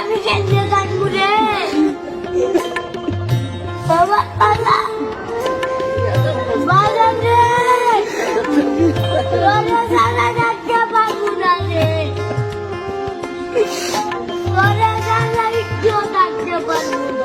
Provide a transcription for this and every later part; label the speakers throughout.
Speaker 1: আমি কেন্দ্রে থাকব রে বাবা বাজার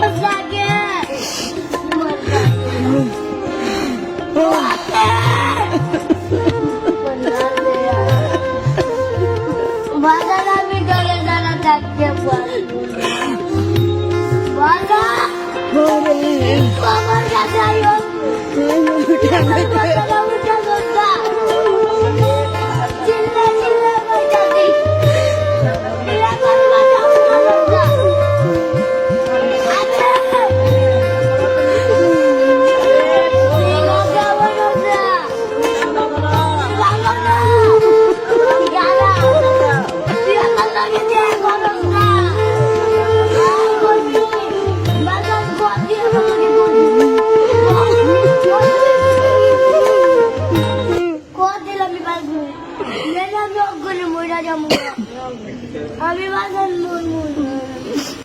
Speaker 1: Позади আমি অগ্রণে মহিলা যাব আমি বাজার মরমুর